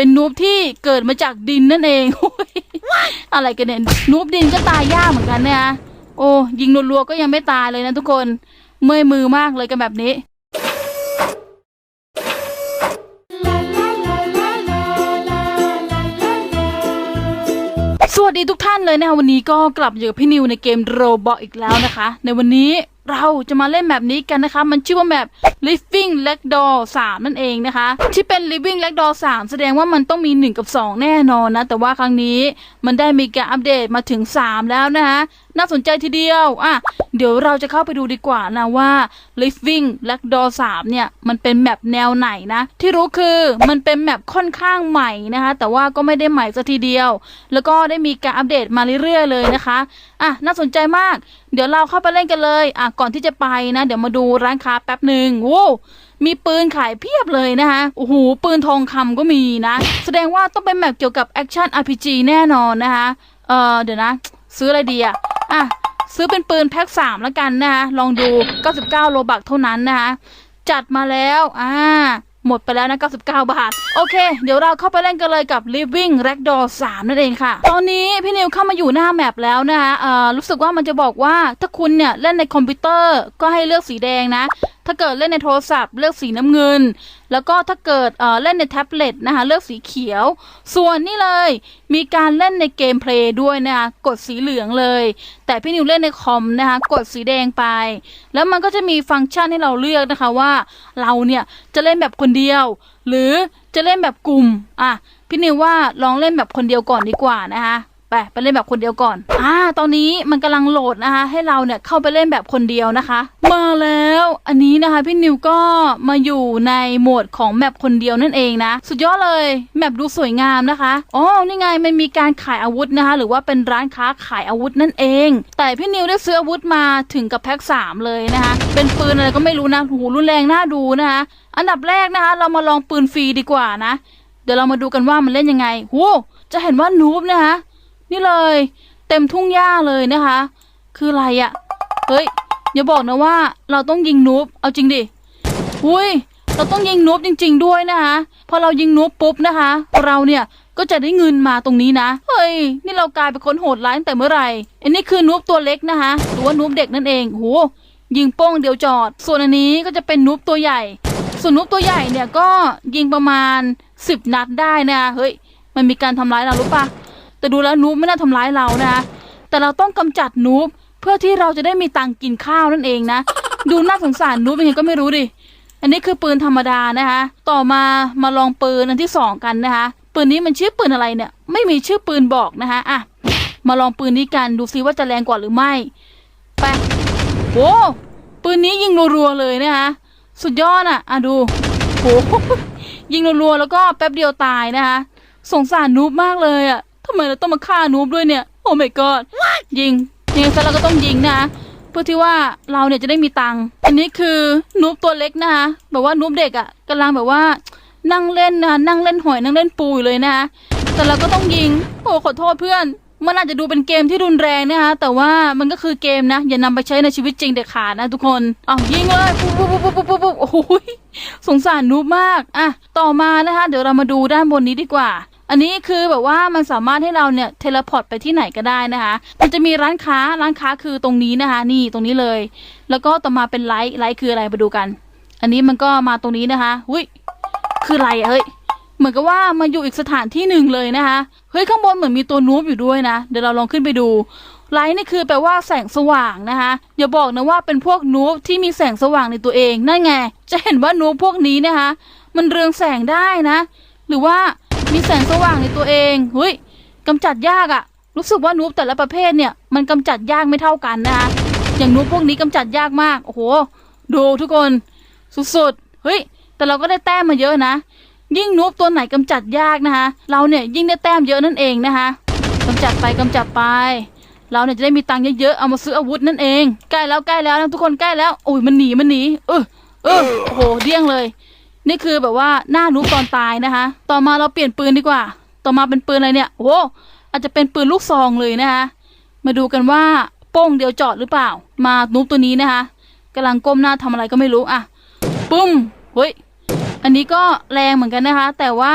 เป็นนูบที่เกิดมาจากดินนั่นเองโอ้ยอะไรกันเนี่ยนูบดินก็ตายยากเหมือนกันเนี่ยนะโอ้ยิงรัวๆก็ยังไม่ตายเลยนะทุกคนเมื่อยมือมากเลยกันแบบนี้สวัสดีทุกท่านเลยนะคะวันนี้ก็กลับอยู่กับพี่นิวในเกมโรบออีกแล้วนะคะ ในวันนี้ เราจะมาเล่นแบบนี้กันนะคะ มันชื่อว่าแบบ Living l e g d o r 3 นั่นเองนะคะ ที่เป็น Living l e g d o r 3 แสดงว่ามันต้องมี 1 กับ 2 แน่นอนนะ แต่ว่าครั้งนี้มันได้มีการอัปเดตมาถึง 3 แล้วนะคะน่าสนใจทีเดียว อะ เดี๋ยวเราจะเข้าไปดูดีกว่านะว่า Living l e g d o r 3 เนี่ย มันเป็นแมปแนวไหนนะ ที่รู้คือมันเป็นแมปค่อนข้างใหม่นะคะ แต่ว่าก็ไม่ได้ใหม่ซะทีเดียว แล้วก็ได้มีการอัปเดตมาเรื่อยๆเลยนะคะ อะ น่าสนใจมาก เดี๋ยวเราเข้าไปเล่นกันเลย อะก่อนที่จะไปนะ เดี๋ยวมาดูร้านค้าแป๊บหนึ่งโว้วมีปืนขายเพียบเลยนะคะโอ้โหปืนทองคำก็มีนะ แสดงว่าต้องเป็นแมปเกี่ยวกับแอคชั่น RPG แน่นอนนะคะเออเดี๋ยวนะ ซื้ออะไรดีอะอะซื้อเป็นปืนแพ็คสามแล้วกันนะคะลองดู 99 โลบักเท่านั้นนะคะจัดมาแล้วอ่า หมดไปแล้วนะ99 บาท โอเค เดี๋ยวเราเข้าไปเล่นกันเลยกับ Living Ragdoll 3 นั่นเองค่ะ ตอนนี้พี่นิวเข้ามาอยู่หน้าแมปแล้วนะคะเอ่อรู้สึกว่ามันจะบอกว่าถ้าคุณเนี่ย เล่นในคอมพิวเตอร์ก็ให้เลือกสีแดงนะ ถ้าเกิดเล่นในโทรศัพท์ เลือกสีน้ำเงิน แล้วก็ถ้าเกิดเเล่นในแท็บเล็ตนะคะเลือกสีเขียว ส่วนนี่เลย มีการเล่นในเกมเพลย์ด้วยนะคะกดสีเหลืองเลย แต่พี่นิวเล่นในคอมนะคะกดสีแดงไป แล้วมันก็จะมีฟังก์ชันให้เราเลือกนะคะว่า เราเนี่ยจะเล่นแบบคนเดียว หรือจะเล่นแบบกลุ่มอะพี่นิวว่าลองเล่นแบบคนเดียวก่อนดีกว่านะคะ ไปไปเล่นแบบคนเดียวก่อน อ่า ตอนนี้มันกำลังโหลดนะคะ ให้เราเนี่ยเข้าไปเล่นแบบคนเดียวนะคะ มาแล้ว อันนี้นะคะพี่นิวก็มาอยู่ในโหมดของแมปคนเดียวนั่นเองนะ สุดยอดเลย แมปดูสวยงามนะคะ อ๋อ นี่ไงมันมีการขายอาวุธนะคะ หรือว่าเป็นร้านค้าขายอาวุธนั่นเอง แต่พี่นิวได้ซื้ออาวุธมาถึงกับแพ็คสามเลยนะคะ เป็นปืนอะไรก็ไม่รู้นะ หูรุนแรงน่าดูนะคะ อันดับแรกนะคะ เรามาลองปืนฟรีดีกว่านะ เดี๋ยวเรามาดูกันว่ามันเล่นยังไงโหจะเห็นว่านูบนะคะ นี่เลย เต็มทุ่งหญ้าเลยนะคะ คืออะไรอะ่ะ เฮ้ย อย่าบอกนะว่าเราต้องยิงนูบเอาจริงดิอุ้ยเราต้องยิงนูบจริง ๆ ด้วยนะคะพอเรายิงนูบปุ๊บนะคะ เราเนี่ยก็จะได้เงินมาตรงนี้นะ เฮ้ย นี่เรากลายเป็นคนโหดร้ายตั้งแต่เมื่อไหร่ อันนี้คือนูบตัวเล็กนะคะ หรือว่านูบเด็กนั่นเองโหยิงโป้งเดียวจอด ส่วนอันนี้ก็จะเป็นนูบตัวใหญ่ ส่วนนูบตัวใหญ่เนี่ยก็ยิงประมาณสิบนัดได้นะ เฮ้ย มันมีการทำร้ายเรารู้ปะ ดูแล้วนูบไม่น่าทำร้ายเรานะแต่เราต้องกำจัดนูบเพื่อที่เราจะได้มีตังค์กินข้าวนั่นเองนะ ดูน่าสงสารนูบยังไงก็ไม่รู้ดิอันนี้คือปืนธรรมดานะคะ ต่อมามาลองปืนอันที่สองกันนะคะ ปืนนี้มันชื่อปืนอะไรเนี่ย ไม่มีชื่อปืนบอกนะคะอะมาลองปืนนี้กันดูซิว่าจะแรงกว่าหรือไม่ไปโอ้ปืนนี้ยิงรัวๆเลยนะคะสุดยอดอะอะดูโหยิงรัวๆแล้วก็แป๊บเดียวตายนะคะสงสารนูบมากเลยอะ ทำไมเราต้องมาฆ่านูบด้วยเนี่ย โอ้ my god ยิงยังไงซะเราก็ต้องยิงนะเพื่อที่ว่าเราเนี่ยจะได้มีตังค์อันนี้คือนูบตัวเล็กนะคะแบบว่านูบเด็กอะกำลังแบบว่านั่งเล่นนะนั่งเล่นหอยนั่งเล่นปูอยู่เลยนะคะแต่เราก็ต้องยิง โอ้ขอโทษเพื่อน มันอาจจะดูเป็นเกมที่รุนแรงนะคะแต่ว่ามันก็คือเกมนะ อย่านำไปใช้ในชีวิตจริงเด็ดขาดนะทุกคนอ้าวยิงเลยปุ๊บปุ๊บปุ๊บปุ๊บปุ๊บปุ๊บโอ้ยสงสารนูบมากอะต่อมานะคะเดี๋ยวเรามาดูด้านบนนี้ดีกว่า อันนี้คือแบบว่ามันสามารถให้เราเนี่ยเทเลพอร์ตไปที่ไหนก็ได้นะคะ มันจะมีร้านค้าร้านค้าคือตรงนี้นะคะ นี่ตรงนี้เลย แล้วก็ต่อมาเป็นไลท์ไลท์คืออะไรมาดูกัน อันนี้มันก็มาตรงนี้นะคะอุ้ยคืออะไรเฮ้ยเหมือนกับว่ามาอยู่อีกสถานที่หนึ่งเลยนะคะเฮ้ยข้างบนเหมือนมีตัวนูบอยู่ด้วยนะเดี๋ยวเราลองขึ้นไปดูไลท์นี่คือแปลว่าแสงสว่างนะคะ อย่าบอกนะว่าเป็นพวกนูบที่มีแสงสว่างในตัวเองนั่นไง จะเห็นว่านูบพวกนี้นะคะ มันเรืองแสงได้นะ หรือว่า มีแสงสว่างในตัวเองเฮ้ยกำจัดยากอะรู้สึกว่านูบแต่ละประเภทเนี่ย มันกำจัดยากไม่เท่ากันนะคะอย่างนูบพวกนี้กำจัดยากมากโอ้โหดูทุกคนสุดๆเฮ้ย แต่เราก็ได้แต้มมาเยอะนะ ยิ่งนูบตัวไหนกำจัดยากนะคะ เราเนี่ยยิ่งได้แต้มเยอะนั่นเองนะคะกำจัดไปกำจัดไป เราเนี่ยจะได้มีตังค์เยอะๆเอามาซื้ออาวุธนั่นเองใกล้แล้วใกล้แล้วนะทุกคนใกล้แล้วโอ้ยมันหนีมันหนีเออเออโอ้โหเดี้ยงเลย นี่คือแบบว่าหน้ารู้ตอนตายนะคะ ต่อมาเราเปลี่ยนปืนดีกว่า ต่อมาเป็นปืนอะไรเนี่ยโอ้โหอาจจะเป็นปืนลูกซองเลยนะคะ มาดูกันว่าโป้งเดียวจอดหรือเปล่า มานูบตัวนี้นะคะกำลังก้มหน้าทำอะไรก็ไม่รู้อะปุ้มเฮ้ยอันนี้ก็แรงเหมือนกันนะคะ แต่ว่า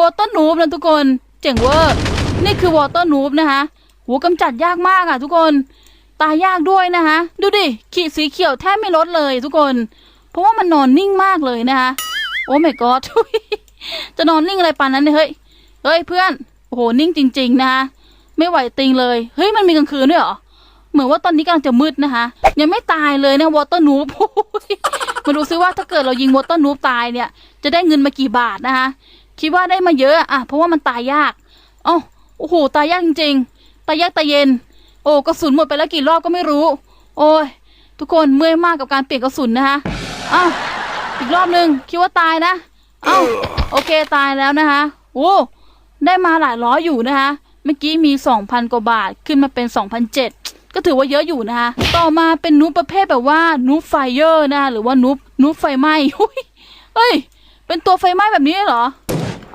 วอเตอร์นูบนะทุกคน เจ๋งเวอร์ นี่คือวอเตอร์นูบนะคะโหกำจัดยากมากอะทุกคน ตายยากด้วยนะคะดูดิ ขีดสีเขียวแทบไม่ลดเลยทุกคน เพราะว่ามันนอนนิ่งมากเลยนะคะโอ้ my god จะนอนนิ่งอะไรปานนั้นเนี่ยเฮ้ย เฮ้ยเพื่อน โอ้โห นิ่งจริง ๆ นะคะไม่ไหวติงเลย เฮ้ย มันมีกลางคืนด้วยเหรอ เหมือนว่าตอนนี้กำลังจะมืดนะคะ ยังไม่ตายเลยนะวอเตอร์นูบมาดูซิว่าถ้าเกิดเรายิงวอเตอร์นูบตายเนี่ย จะได้เงินมากี่บาทนะคะ คิดว่าได้มาเยอะอะเพราะว่ามันตายยากเอ้าโอ้โหตายยากจริงๆตายยากตายเย็น โอ้กระสุนหมดไปแล้วกี่รอบก็ไม่รู้ โอ้ยทุกคนเมื่อยมากกับการเปลี่ยนกระสุนนะคะอ้าอีกรอบหนึ่งคิดว่าตายนะเอ้าโอเคตายแล้วนะคะโอ้ได้มาหลายร้อยอยู่นะคะเมื่อกี้มีสองพันกว่าบาทขึ้นมาเป็นสองพันเจ็ดก็ถือว่าเยอะอยู่นะคะ ต่อมาเป็นนูบประเภทแบบว่านูบไฟเยอร์นะคะหรือว่านูบนูบไฟไหม้เฮ้ย เป็นตัวไฟไหม้แบบนี้เหรอ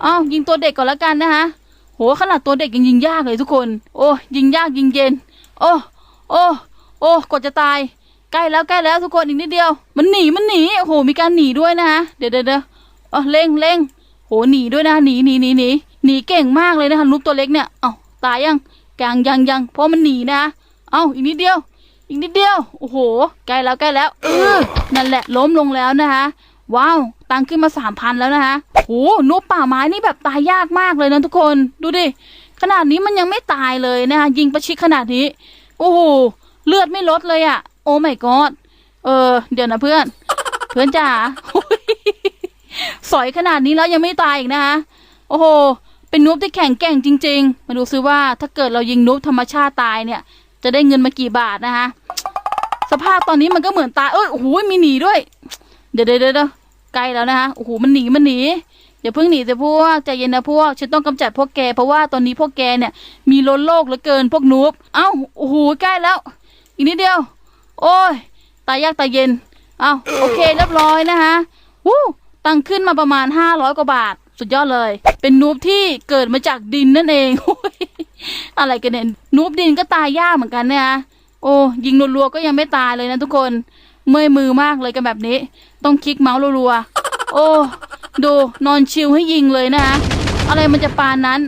อ้าวยิงตัวเด็กก่อนแล้วกันนะคะโหขนาดตัวเด็กยังยิงยากเลยทุกคน โอ้ยิงยากยิงเย็น โอ้โอ้โอ้กดจะตายใกล้แล้วใกล้แล้วทุกคนอีกนิดเดียว มันหนีมันหนีโอ้โหมีการหนีด้วยนะคะเดี๋ยวเดี๋ยวเดี๋ยวอ๋อเร่งเร่งโหหนีด้วยนะหนีหนีหนีหนีหนีเก่งมากเลยนะคะลูกตัวเล็กเนี่ยเอ้าตายยังยังยังยังเพราะมันหนีนะคะเอ้าอีกนิดเดียว อีกนิดเดียวโอ้โหใกล้แล้วใกล้แล้วเออนั่นแหละล้มลงแล้วนะคะว้าว ตังค์ขึ้นมาสามพันแล้วนะคะโอ้นูป่าไม้นี่แบบตายยากมากเลยนะทุกคนดูดิขนาดนี้มันยังไม่ตายเลยนะคะยิงประชิดขนาดนี้ โอ้โหเลือดไม่ลดเลยอะ่ะ โอ้ my god เออ เดี๋ยวนะเพื่อน เพื่อนจ๋าสอยขนาดนี้แล้วยังไม่ตายอีกนะคะโอ้โห เป็นนูบที่แข็งแกร่งจริง ๆ มาดูซิว่าถ้าเกิดเรายิงนูบธรรมชาติตายเนี่ย จะได้เงินมากี่บาทนะคะสภาพตอนนี้มันก็เหมือนตายเอ้ยโอ้โหมีหนีด้วย เดี๋ยวเดี๋ยวเดี๋ยว ใกล้แล้วนะคะโอ้โหมันหนีมันหนีอย่าเพิ่งหนีแต่พวกใจเย็นนะพวกฉันต้องกำจัดพวกแกเพราะว่าตอนนี้พวกแกเนี่ยมีล้นโลกเหลือเกินพวกนูบเอ้าโอ้โหใกล้แล้ว อีกนิดเดียว โอ้ยตายยากตายเย็นเอ้าโอเคเรียบร้อยนะคะวู้ตังค์ขึ้นมาประมาณห้าร้อยกว่าบาท สุดยอดเลย เป็นนูบที่เกิดมาจากดินนั่นเองอะไรกันเนี่ยนูบดินก็ตายยากเหมือนกันเนี่ยนะโอ้ยิงรัวๆก็ยังไม่ตายเลยนะทุกคน เมื่อยมือมากเลยกันแบบนี้ ต้องคลิกเมาส์รัวๆ โอ้ ดูนอนชิลให้ยิงเลยนะคะอะไรมันจะปานนั้น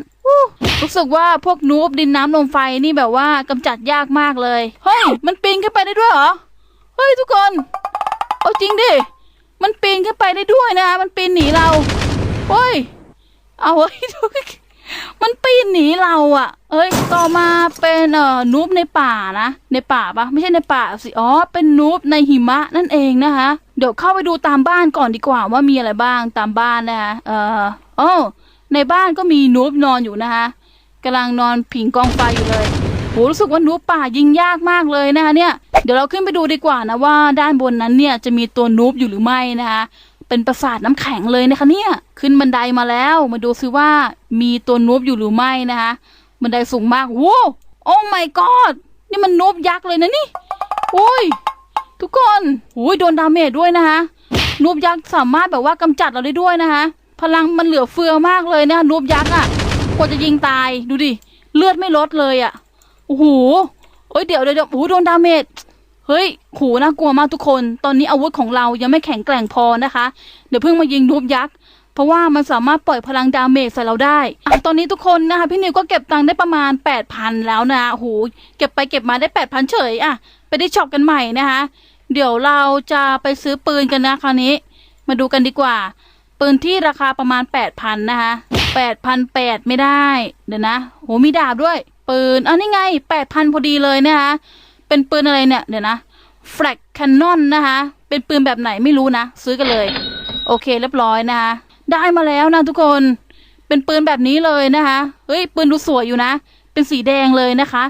รู้สึกว่าพวกนูบดินน้ำลมไฟนี่แบบว่ากำจัดยากมากเลย เฮ้ย มันปีนขึ้นไปได้ด้วยเหรอ เฮ้ยทุกคน เอาจริงดิ มันปีนขึ้นไปได้ด้วยนะ มันปีนหนีเรา เฮ้ย เอาเฮ้ย มันปีนหนีเราอะเอ้ย ต่อมาเป็นเอ่อนูบในป่านะ ในป่าปะไม่ใช่ในป่าสิ อ๋อ เป็นนูบในหิมะนั่นเองนะคะ เดี๋ยวเข้าไปดูตามบ้านก่อนดีกว่าว่ามีอะไรบ้างตามบ้านนะคะ เอ่อโอ้ในบ้านก็มีนูบนอนอยู่นะคะกำลังนอนผิงกองไฟอยู่เลยโหรู้สึกว่านูบป่ายิงยากมากเลยนะคะเนี่ย เดี๋ยวเราขึ้นไปดูดีกว่านะว่าด้านบนนั้นเนี่ยจะมีตัวนูบอยู่หรือไม่นะคะ เป็นปราสาทน้ำแข็งเลยนะคะเนี่ย ขึ้นบันไดมาแล้ว มาดูซิว่ามีตัวนูบอยู่หรือไม่นะคะ บันไดสูงมากโว้โอ้ my god นี่มันนูบยักษ์เลยนะนี่โอ้ย ทุกคนโอ้ยโดนดาเมจด้วยนะคะนูบยักษ์สามารถแบบว่ากำจัดเราได้ด้วยนะคะ พลังมันเหลือเฟือมากเลยนะคะนูบยักษ์อะกว่าจะยิงตายดูดิ เลือดไม่ลดเลยอะโอ้โหเอ้ยเดี๋ยวเดี๋ยวเดี๋ยวโอ้โหโดนดาเมจ เฮ้ยโหน่ากลัวมากทุกคน ตอนนี้อาวุธของเรายังไม่แข็งแกร่งพอนะคะ เดี๋ยวเพิ่งมายิงนูบยักษ์ เพราะว่ามันสามารถปล่อยพลังดาเมจใส่เราได้อตอนนี้ทุกคนนะคะ พี่นิวก็เก็บตังค์ได้ประมาณ 8,000 แล้วนะโอ้โหเก็บไปเก็บมาได้ 8,000 เฉยอะ ไปได้ช็อปกันใหม่นะคะ เดี๋ยวเราจะไปซื้อปืนกันนะคราวนี้ มาดูกันดีกว่า ปืนที่ราคาประมาณ 8,000 นะคะ8,800 ไม่ได้ เดี๋ยวนะ โหมีดาบด้วย ปืนอะนี่ไง 8,000 พอดีเลยนะคะ เป็นปืนอะไรเนี่ยเดี๋ยวนะแฟลกแคนนอนนะคะ เป็นปืนแบบไหนไม่รู้นะ ซื้อกันเลย โอเคเรียบร้อยนะคะ ได้มาแล้วนะทุกคน เป็นปืนแบบนี้เลยนะคะ เฮ้ย ปืนดูสวยอยู่นะ เป็นสีแดงเลยนะคะ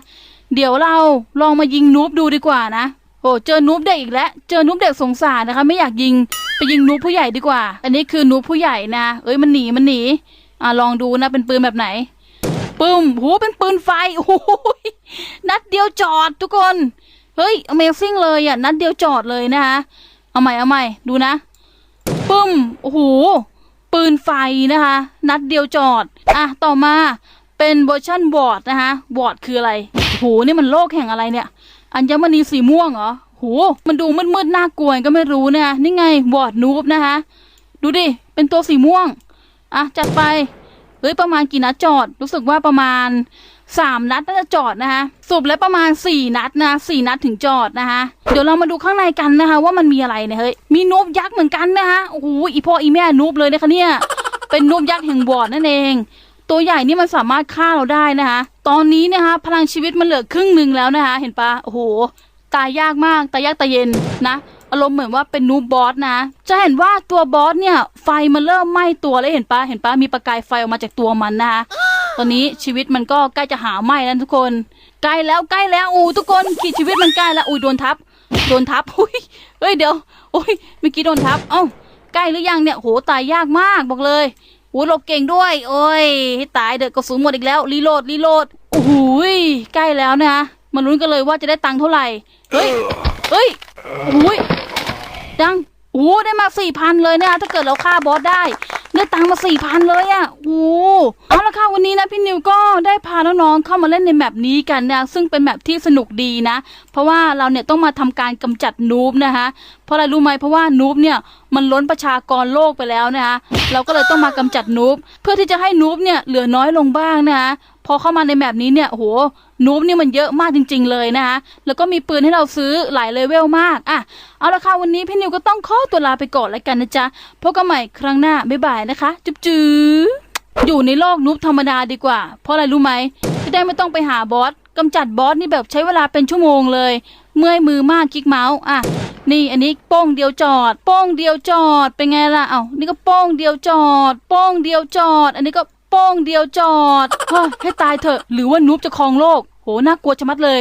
เดี๋ยวเราลองมายิงนูบดูดีกว่านะโอ้เจอนูบเด็กอีกแล้ว เจอนูบเด็กสงสารนะคะ ไม่อยากยิง ไปยิงนูบผู้ใหญ่ดีกว่า อันนี้คือนูบผู้ใหญ่นะ เอ้ยมันหนีมันหนี อะลองดูนะ เป็นปืนแบบไหน ปึ้มโหเป็นปืนไฟโอ้ยนัดเดียวจอดทุกคน เฮ้ย Amazing เลยอะ นัดเดียวจอดเลยนะคะเอาใหม่เอาใหม่ดูนะปึ้มโอ้โหปืนไฟนะคะ นัดเดียวจอด อะ ต่อมาเป็นเวอร์ชันวอร์ดนะคะวอร์ดคืออะไรโอ้โหนี่มันโลกแห่งอะไรเนี่ย อัญมณีสีม่วงเหรอโหมันดูมืดๆน่ากลัวก็ไม่รู้นะคะนี่ไงวอร์ดนูบนะคะ ดูดิ เป็นตัวสีม่วง อะ จัดไป ฮ้ยประมาณกี่นัดจอด รู้สึกว่าประมาณสามนัดน่าจะจอดนะคะสรุปแล้วประมาณสี่นัดนะสี่นัดถึงจอดนะคะเดี๋ยวเรามาดูข้างในกันนะคะ ว่ามันมีอะไรเนี่ยเฮ้ยมีนูบยักษ์เหมือนกันนะคะโอ้โหอีพ่ออีแม่นูบเลยนะคะเนี่ยเป็นนูบยักษ์แห่งวอดนั่นเอง ตัวใหญ่นี่มันสามารถฆ่าเราได้นะคะ ตอนนี้นะคะ พลังชีวิตมันเหลือครึ่งหนึ่งแล้วนะคะ เห็นปะโอ้โหตายยากมากตายยากตายเย็นนะารมณ์เหมือนว่าเป็นนูบบอสนะ จะเห็นว่าตัวบอสเนี่ย ไฟมันเริ่มไหม้ตัวแล้วเห็นปะเห็นปะมีประกายไฟออกมาจากตัวมันนะคะตอนนี้ชีวิตมันก็ใกล้จะหาไหม้แล้วทุกคน ใกล้แล้วใกล้แล้วอู้ทุกคนขีดชีวิตมันใกล้แล้วอุ้ยโดนทับ โดนทับอุ้ยเฮ้ยเดี๋ยวโอ้ยเมื่อกี้โดนทับ เอ้าใกล้หรือยังเนี่ยโหตายยากมากบอกเลยโอ้หลบเก่งด้วย โอ้ย ให้ตายเด็กกระสุนหมดอีกแล้ว รีโหลด รีโหลด โอ้โหยใกล้แล้วนะคะมาลุ้นกันเลยว่าจะได้ตังค์เท่าไหร่ เฮ้ย เฮ้ย โอ้ย ดังโอ้ได้มาสี่พันเลยนะคะถ้าเกิดเราฆ่าบอสได้ ได้ตังค์มาสี่พันเลยอะ่ะโอ้เอาละค่ะวันนี้นะพี่นิวก็ได้พาน้องๆเข้ามาเล่นในแมปนี้กันนะซึ่งเป็นแมปที่สนุกดีนะ เพราะว่าเราเนี่ยต้องมาทำการกำจัดนูบนะคะเพราะอะไรรู้ไหมเพราะว่านูบเนี่ยมันล้นประชากรโลกไปแล้วนะคะเราก็เลยต้องมากำจัดนูบเพื่อที่จะให้นูบเนี่ยเหลือน้อยลงบ้างนะคะ พอเข้ามาในแมปนี้เนี่ยโหนูบนี่มันเยอะมากจริง ๆ เลยนะคะแล้วก็มีปืนให้เราซื้อหลายเลเวลมากอะเอาละค่ะวันนี้พี่นิวก็ต้องขอตัวลาไปก่อนแล้วกันนะจ๊ะพบกันใหม่ครั้งหน้าบ๊ายบายนะคะ จุ๊บจื้ออยู่ในโลกนูบธรรมดาดีกว่า เพราะอะไรรู้ไหมจะได้ไม่ต้องไปหาบอสกำจัดบอสนี่แบบใช้เวลาเป็นชั่วโมงเลย เมื่อยมือมากคลิกเมาส์อะนี่อันนี้โป้งเดียวจอด โป้งเดียวจอดเป็นไงล่ะเอ้านี่ก็โป้งเดียวจอด โป้งเดียวจอด อันนี้ก็ ป้งเดียวจอดเฮ้ยให้ตายเถอะ หรือว่านูบจะครองโลก โห น่ากลัวชะมัดเลย